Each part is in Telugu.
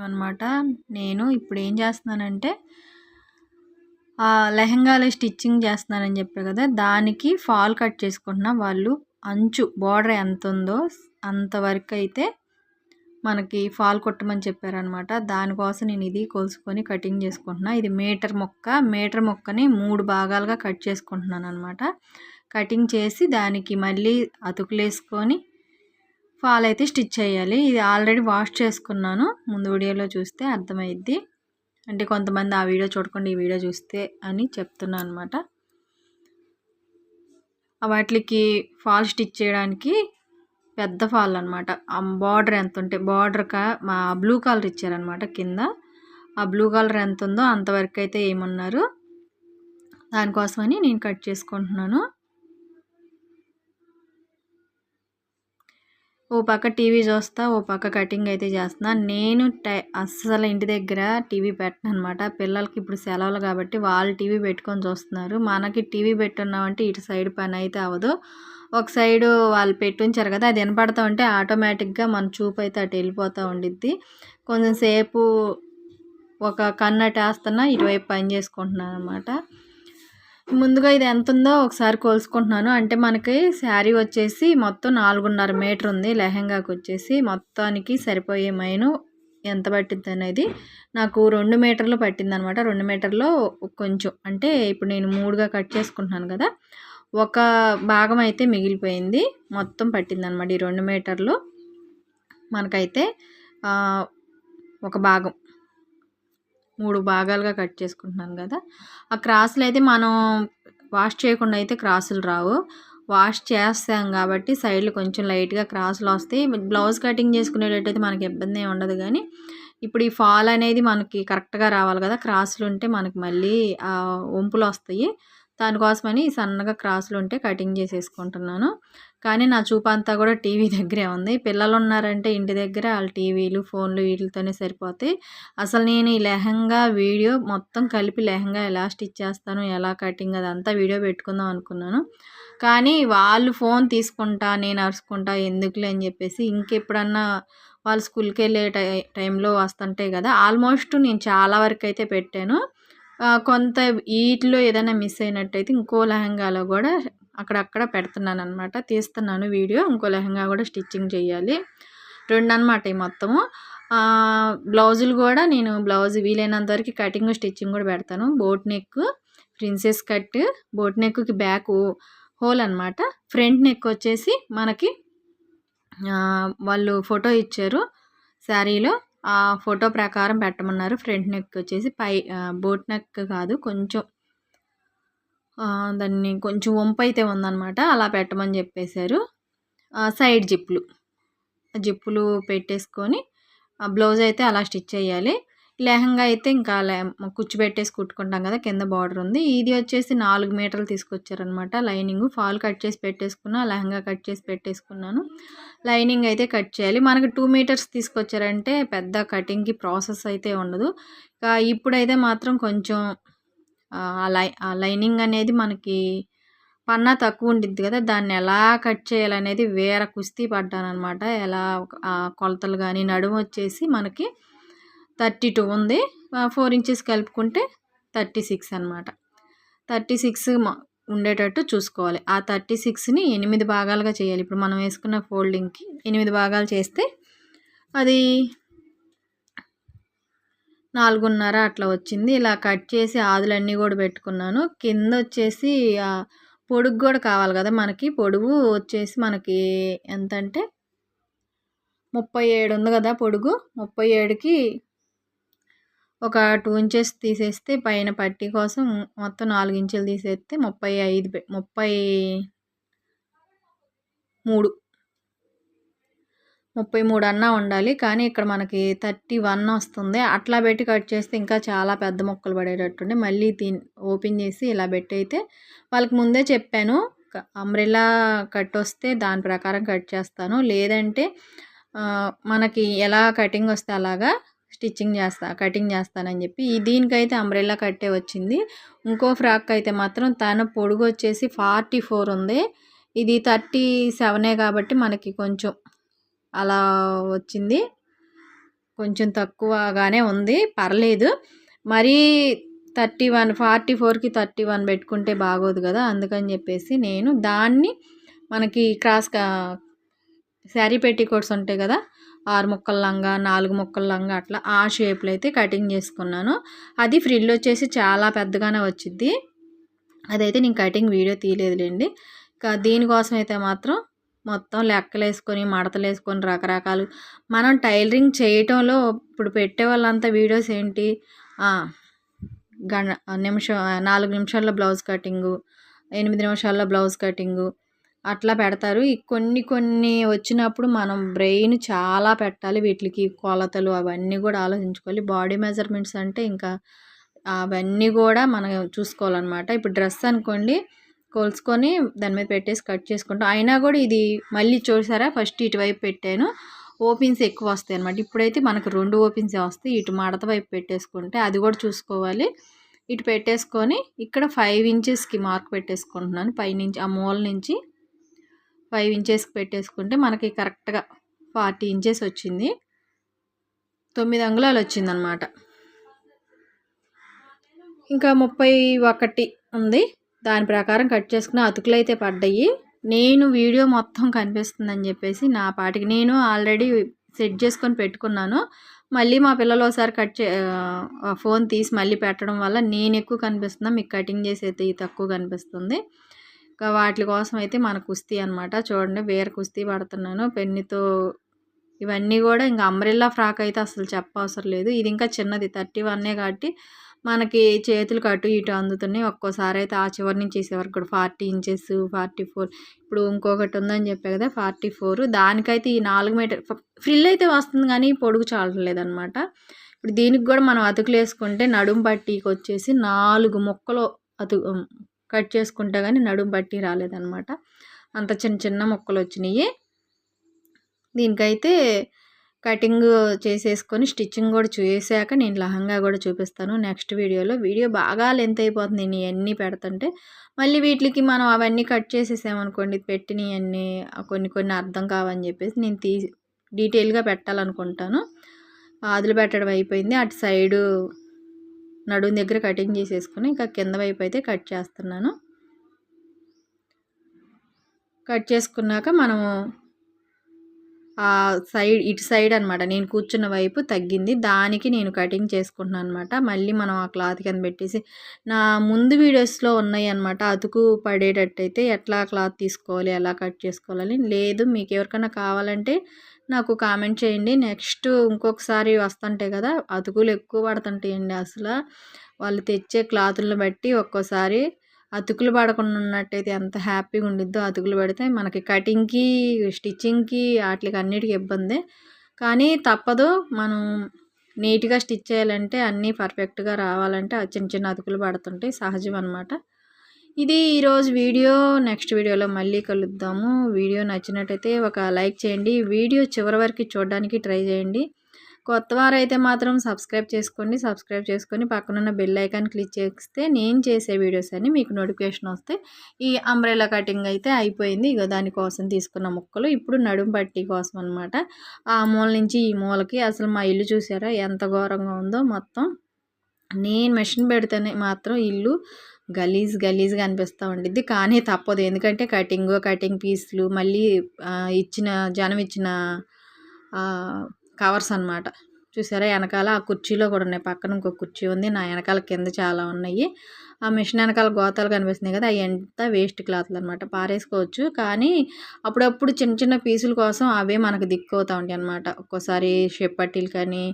అనమాట నేను ఇప్పుడు ఏం చేస్తున్నానంటే లెహంగాలు స్టిచ్చింగ్ చేస్తున్నానని చెప్పే కదా దానికి ఫాల్ కట్ చేసుకుంటున్నా. వాళ్ళు అంచు బార్డర్ ఎంత ఉందో అంతవరకు అయితే మనకి ఫాల్ కొట్టమని చెప్పారనమాట దానికోసం నేను ఇది కొలుసుకొని కటింగ్ చేసుకుంటున్నా. ఇది మీటర్ మొక్క మీటర్ మొక్కని మూడు భాగాలుగా కట్ చేసుకుంటున్నాను అనమాట కటింగ్ చేసి దానికి మళ్ళీ అతుకులేసుకొని ఫాల్ అయితే స్టిచ్ చేయాలి. ఇది ఆల్రెడీ వాష్ చేసుకున్నాను. ముందు వీడియోలో చూస్తే అర్థమైద్ది. అంటే కొంతమంది ఆ వీడియో చూడకుండా ఈ వీడియో చూస్తే అని చెప్తున్నాను అనమాట వాటికి ఫాల్ స్టిచ్ చేయడానికి పెద్ద ఫాల్ అనమాట బార్డర్ ఎంత ఉంటే బార్డర్ కా మా బ్లూ కలర్ ఇచ్చారనమాట కింద. ఆ బ్లూ కలర్ ఎంత ఉందో అంతవరకు అయితే ఏమన్నారు. దానికోసమని నేను కట్ చేసుకుంటున్నాను. ఓ పక్క టీవీ చూస్తా ఓ పక్క కటింగ్ అయితే చేస్తున్నా. నేను టై అస్సలు ఇంటి దగ్గర టీవీ పెట్టను అనమాట పిల్లలకి ఇప్పుడు సెలవులు కాబట్టి వాళ్ళు టీవీ పెట్టుకొని చూస్తున్నారు. మనకి టీవీ పెట్టున్నామంటే ఇటు సైడ్ పని అయితే అవ్వదు. ఒక సైడు వాళ్ళు పెట్టుంచారు కదా అది వినపడతా ఉంటే ఆటోమేటిక్గా మన చూపు అయితే అటు వెళ్ళిపోతూ ఉండిద్ది. కొంచెం సేపు ఒక కన్నట్టు వేస్తున్నా ఇటువైపు పని చేసుకుంటున్నాను అనమాట ముందుగా ఇది ఎంత ఉందో ఒకసారి కోల్చుకుంటున్నాను. అంటే మనకి శారీ వచ్చేసి మొత్తం నాలుగున్నర మీటర్ ఉంది. లెహంగాకి వచ్చేసి మొత్తానికి సరిపోయే మైను ఎంత పట్టింది అనేది నాకు రెండు మీటర్లు పట్టింది అనమాట రెండు మీటర్లో కొంచెం అంటే ఇప్పుడు నేను మూడుగా కట్ చేసుకుంటున్నాను కదా ఒక భాగం అయితే మిగిలిపోయింది. మొత్తం పట్టింది అనమాట ఈ రెండు మీటర్లు. మనకైతే ఒక భాగం మూడు భాగాలుగా కట్ చేసుకుంటున్నాను కదా. ఆ క్రాసులు అయితే మనం వాష్ చేయకుండా అయితే క్రాసులు రావు. వాష్ చేస్తాం కాబట్టి సైడ్లు కొంచెం లైట్గా క్రాసులు వస్తాయి. బ్లౌజ్ కటింగ్ చేసుకునేటట్టయితే మనకి ఇబ్బంది ఉండదు కానీ ఇప్పుడు ఈ ఫాల్ అనేది మనకి కరెక్ట్గా రావాలి కదా. క్రాసులు ఉంటే మనకి మళ్ళీ వంపులు వస్తాయి. దానికోసమని సన్నగా క్రాసులు ఉంటే కటింగ్ చేసేసుకుంటున్నాను. కానీ నా చూపు అంతా కూడా టీవీ దగ్గరే ఉంది. పిల్లలు ఉన్నారంటే ఇంటి దగ్గర వాళ్ళ టీవీలు ఫోన్లు వీటితోనే సరిపోతాయి. అసలు నేను ఈ లెహంగా వీడియో మొత్తం కలిపి లెహంగా ఎలా స్టిచ్ చేస్తాను ఎలా కటింగ్ అదంతా వీడియో పెట్టుకుందాం అనుకున్నాను. కానీ వాళ్ళు ఫోన్ తీసుకుంటా నేను అరుచుకుంటా ఎందుకులే అని చెప్పేసి ఇంకెప్పుడన్నా వాళ్ళు స్కూల్కి వెళ్ళే టై టైంలో వస్తుంటాయి కదా ఆల్మోస్ట్ నేను చాలా వరకు అయితే పెట్టాను. కొంత వీటిలో ఏదైనా మిస్ అయినట్టయితే ఇంకో లెహంగాలో కూడా అక్కడక్కడ పెడుతున్నాను అనమాట తీస్తున్నాను వీడియో. ఇంకో లెహంగా కూడా స్టిచ్చింగ్ చేయాలి. రెండు అనమాట ఈ మొత్తము. బ్లౌజులు కూడా నేను బ్లౌజ్ వీలైనంత వరకు కటింగ్ స్టిచ్చింగ్ కూడా పెడతాను. Boat neck princess cut boat నెక్కి బ్యాక్ హోల్ అనమాట ఫ్రంట్ నెక్ వచ్చేసి మనకి వాళ్ళు ఫోటో ఇచ్చారు శారీలో. ఫోటో ప్రకారం పెట్టమన్నారు. ఫ్రంట్ నెక్ వచ్చేసి పై బోట్ నెక్ కాదు కొంచెం దాన్ని కొంచెం వంపు అయితే ఉందన్నమాట. అలా పెట్టమని చెప్పేశారు. సైడ్ జిప్పులు జిప్పులు పెట్టేసుకొని బ్లౌజ్ అయితే అలా స్టిచ్ చేయాలి. లెహంగా అయితే ఇంకా కుచ్చు పెట్టేసి కుట్టుకుంటాం కదా కింద బార్డర్ ఉంది. ఇది వచ్చేసి నాలుగు మీటర్లు తీసుకొచ్చారనమాట లైనింగ్ ఫాల్ కట్ చేసి పెట్టేసుకున్నా లెహంగా కట్ చేసి పెట్టేసుకున్నాను. లైనింగ్ అయితే కట్ చేయాలి. మనకి టూ మీటర్స్ తీసుకొచ్చారంటే పెద్ద కటింగ్కి ప్రాసెస్ అయితే ఉండదు. ఇప్పుడైతే మాత్రం కొంచెం ఆ లై ఆ లైనింగ్ అనేది మనకి పన్నా తక్కువ ఉండిద్ది కదా దాన్ని ఎలా కట్ చేయాలనేది వేరే కుస్తీ పడ్డానమాట ఎలా కొలతలు కానీ నడుము వచ్చేసి మనకి థర్టీ టూ ఉంది. ఫోర్ ఇంచెస్ కలుపుకుంటే థర్టీ సిక్స్ అనమాట థర్టీ సిక్స్ ఉండేటట్టు చూసుకోవాలి. ఆ థర్టీ సిక్స్ని ఎనిమిది భాగాలుగా చేయాలి. ఇప్పుడు మనం వేసుకున్న ఫోల్డింగ్కి ఎనిమిది భాగాలు చేస్తే అది నాలుగున్నర అట్లా వచ్చింది. ఇలా కట్ చేసి ఆదులన్నీ కూడా పెట్టుకున్నాను. కింద వచ్చేసి పొడుగు కూడా కావాలి కదా మనకి. పొడుగు వచ్చేసి మనకి ఎంత అంటే ముప్పై ఏడు ఉంది కదా పొడుగు. ముప్పై ఏడుకి ఒక టూ ఇంచెస్ తీసేస్తే పైన పట్టీ కోసం మొత్తం నాలుగు ఇంచులు తీసేస్తే ముప్పై ఐదు ముప్పై మూడు. ముప్పై మూడు అన్నా ఉండాలి కానీ ఇక్కడ మనకి థర్టీ వన్ వస్తుంది. అట్లా పెట్టి కట్ చేస్తే ఇంకా చాలా పెద్ద మొక్కలు పడేటట్టుండి. మళ్ళీ దీన్ని ఓపెన్ చేసి ఇలా పెట్టి అయితే వాళ్ళకి ముందే చెప్పాను అంబ్రెల్లా కట్ వస్తే దాని ప్రకారం కట్ చేస్తాను. లేదంటే మనకి ఎలా కటింగ్ వస్తే అలాగా స్టిచ్చింగ్ చేస్తా కటింగ్ చేస్తానని చెప్పి దీనికైతే అంబ్రెల్లా కట్టే వచ్చింది. ఇంకో ఫ్రాక్ అయితే మాత్రం తన పొడుగు వచ్చేసి ఫార్టీ ఫోర్ ఉంది. ఇది థర్టీ సెవెనే కాబట్టి మనకి కొంచెం అలా వచ్చింది. కొంచెం తక్కువగానే ఉంది. పర్లేదు. మరీ థర్టీ వన్ ఫార్టీ ఫోర్కి థర్టీ వన్ పెట్టుకుంటే బాగోదు కదా అందుకని చెప్పేసి నేను దాన్ని మనకి క్రాస్ శారీ పెట్టికోట్స్ ఉంటాయి కదా ఆరు ముక్కల లంగా నాలుగు ముక్కల లంగా అట్లా ఆ షేప్లో అయితే కటింగ్ చేసుకున్నాను. అది ఫ్రిల్ వచ్చేసి చాలా పెద్దగానే వచ్చింది అదైతే నేను కటింగ్ వీడియో తీయలేదులేండి. ఇంకా దీనికోసం అయితే మాత్రం మొత్తం లెక్కలు వేసుకొని మడతలు వేసుకొని రకరకాలు మనం టైలరింగ్ చేయటంలో ఇప్పుడు పెట్టే వాళ్ళంతా వీడియోస్ ఏంటి? గణ నిమిషం నాలుగు నిమిషాల్లో బ్లౌజ్ కటింగు ఎనిమిది నిమిషాల్లో బ్లౌజ్ కటింగు అట్లా పెడతారు. ఈ కొన్ని కొన్ని వచ్చినప్పుడు మనం బ్రెయిన్ చాలా పెట్టాలి వీటికి కొలతలు అవన్నీ కూడా ఆలోచించుకోవాలి. బాడీ మెజర్మెంట్స్ అంటే ఇంకా అవన్నీ కూడా మనం చూసుకోవాలన్నమాట. ఇప్పుడు డ్రెస్ అనుకోండి కోల్చుకొని దాని మీద పెట్టేసి కట్ చేసుకుంటాం. అయినా కూడా ఇది మళ్ళీ చూసారా? ఫస్ట్ ఇటువైపు పెట్టాను. ఓపెన్స్ ఎక్కువ వస్తాయి అనమాట ఇప్పుడైతే మనకు రెండు ఓపెన్స్ వస్తాయి. ఇటు మడత వైపు పెట్టేసుకుంటే అది కూడా చూసుకోవాలి. ఇటు పెట్టేసుకొని ఇక్కడ ఫైవ్ ఇంచెస్కి మార్క్ పెట్టేసుకుంటున్నాను. పైనుంచి ఆ మూల నుంచి. ఫైవ్ ఇంచెస్కి పెట్టేసుకుంటే మనకి కరెక్ట్గా ఫార్టీ ఇంచెస్ వచ్చింది. తొమ్మిది అంగుళాలు వచ్చిందనమాట ఇంకా ముప్పై ఒకటి ఉంది. దాని ప్రకారం కట్ చేసుకుని అతుకులు అయితే పడ్డాయి. నేను వీడియో మొత్తం కనిపిస్తుందని చెప్పేసి నా పాటికి నేను ఆల్రెడీ సెట్ చేసుకొని పెట్టుకున్నాను. మళ్ళీ మా పిల్లలు ఒకసారి కట్ చే ఫోన్ తీసి మళ్ళీ పెట్టడం వల్ల నేను ఎక్కువ కనిపిస్తున్నా మీకు కటింగ్ చేసి అయితే తక్కువ కనిపిస్తుంది. ఇంకా వాటి కోసం అయితే మన కుస్తీ అనమాట చూడండి వేరే కుస్తీ పడుతున్నాను. పెన్నుతో ఇవన్నీ కూడా ఇంకా అంబ్రెల్లా ఫ్రాక్ అయితే అసలు చెప్పవసరం లేదు. ఇది ఇంకా చిన్నది థర్టీ వన్నే కాబట్టి మనకి చేతులు కటు ఇటు అందుతున్నాయి. ఒక్కోసారి అయితే ఆ చివరి నుంచి వరకు కూడా ఫార్టీ ఇంచెస్ ఫార్టీ ఫోర్. ఇప్పుడు ఇంకొకటి ఉందని చెప్పే కదా ఫార్టీ ఫోర్. దానికైతే ఈ నాలుగు మీటర్ ఫ్రిల్ అయితే వస్తుంది కానీ పొడుగు చాలలేదనమాట ఇప్పుడు దీనికి కూడా మనం అతుకులు వేసుకుంటే నడుం పట్టికి వచ్చేసి నాలుగు మొక్కలు అతు కట్ చేసుకుంటే కానీ నడుం పట్టీ రాలేదనమాట అంత చిన్న చిన్న మొక్కలు వచ్చినాయి దీనికైతే కటింగ్ చేసేసుకొని స్టిచ్చింగ్ కూడా చేసాక నేను లహంగా కూడా చూపిస్తాను నెక్స్ట్ వీడియోలో. వీడియో బాగా లెంత్ అయిపోతుంది. నేను ఇవన్నీ పెడుతుంటే మళ్ళీ వీటికి మనం అవన్నీ కట్ చేసేసామనుకోండి పెట్టినవన్నీ కొన్ని కొన్ని అర్థం కావని చెప్పేసి నేను తీ డీటెయిల్గా పెట్టాలనుకుంటాను. ఆదులు పెట్టడం అయిపోయింది. అటు సైడు నడుము దగ్గర కటింగ్ చేసేసుకుని ఇంకా కింద వైపు అయితే కట్ చేస్తున్నాను. కట్ చేసుకున్నాక మనము సైడ్ ఇటు సైడ్ అనమాట నేను కూర్చున్న వైపు తగ్గింది. దానికి నేను కటింగ్ చేసుకుంటున్నాను అనమాట మళ్ళీ మనం ఆ క్లాత్ కింద పెట్టేసి నా ముందు వీడియోస్లో ఉన్నాయి అనమాట అతుకు పడేటట్టయితే ఎట్లా క్లాత్ తీసుకోవాలి ఎలా కట్ చేసుకోవాలి లేదు మీకు ఎవరికైనా కావాలంటే నాకు కామెంట్ చేయండి. నెక్స్ట్ ఇంకొకసారి వస్తుంటాయి కదా అతుకులు ఎక్కువ పడుతుంటాయండి అసలు. వాళ్ళు తెచ్చే క్లాతులను బట్టి ఒక్కోసారి అతుకులు పడకుండా ఉన్నట్టయితే ఎంత హ్యాపీగా ఉండిద్దో అతుకులు పడితే మనకి కటింగ్కి స్టిచ్చింగ్కి వాటికి అన్నిటికీ ఇబ్బంది. కానీ తప్పదు. మనం నీట్గా స్టిచ్ చేయాలంటే అన్నీ పర్ఫెక్ట్గా రావాలంటే చిన్న చిన్న అతుకులు పడుతుంటాయి. సహజం అనమాట ఇది ఈరోజు వీడియో. నెక్స్ట్ వీడియోలో మళ్ళీ కలుద్దాము. వీడియో నచ్చినట్టయితే ఒక లైక్ చేయండి. వీడియో చివరి వరకు చూడడానికి ట్రై చేయండి. కొత్త వారైతే మాత్రం సబ్స్క్రైబ్ చేసుకోండి సబ్స్క్రైబ్ చేసుకొని పక్కనున్న బెల్ ఐకాన్ క్లిక్ చేస్తే నేను చేసే వీడియోస్ అన్ని మీకు నోటిఫికేషన్ వస్తే ఈ అంబ్రెలా కటింగ్ అయితే అయిపోయింది. ఇక దానికోసం తీసుకున్న ముక్కలు ఇప్పుడు నడుం పట్టి కోసం అనమాట ఆ మూల నుంచి ఈ మూలకి అసలు మా ఇల్లు చూసారా ఎంత ఘోరంగా ఉందో మొత్తం. నేను మెషిన్ పెడితేనే మాత్రం ఇల్లు గలీజ్ గలీజ్గా అనిపిస్తూ ఉండిద్ది. కానీ తప్పదు. ఎందుకంటే కటింగ్ కటింగ్ పీసులు మళ్ళీ ఇచ్చిన జనం ఇచ్చిన కవర్స్ అనమాట చూసారా? వెనకాల ఆ కుర్చీలో కూడా ఉన్నాయి. పక్కన ఇంకో కుర్చీ ఉంది. నా వెనకాల కింద చాలా ఉన్నాయి. ఆ మిషన్ వెనకాల గోతాలు కనిపిస్తున్నాయి కదా! అవి ఎంత వేస్ట్ క్లాత్లు అనమాట పారేసుకోవచ్చు. కానీ అప్పుడప్పుడు చిన్న చిన్న పీసుల కోసం అవే మనకు దిక్కు అవుతూ ఉంటాయి అనమాట ఒక్కోసారి షేప్ పట్టీలు కానీ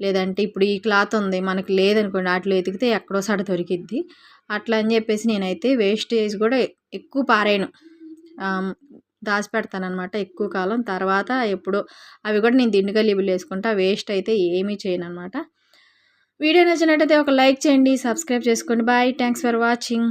లేదంటే ఇప్పుడు ఈ క్లాత్ ఉంది. మనకి లేదనుకోండి. వాటిలో ఎతికితే ఎక్కడో దొరికిద్ది. అట్లా అని చెప్పేసి నేనైతే వేస్టేజ్ కూడా ఎక్కువ పారాయను. అనమాట ఎక్కువ కాలం. తర్వాత ఎప్పుడో అవి కూడా నేను దిండుగా లిబులు వేసుకుంటా వేస్ట్ అయితే ఏమీ చేయను అనమాట వీడియో నచ్చినట్టయితే ఒక లైక్ చేయండి సబ్స్క్రైబ్ చేసుకోండి. Bye thanks for watching.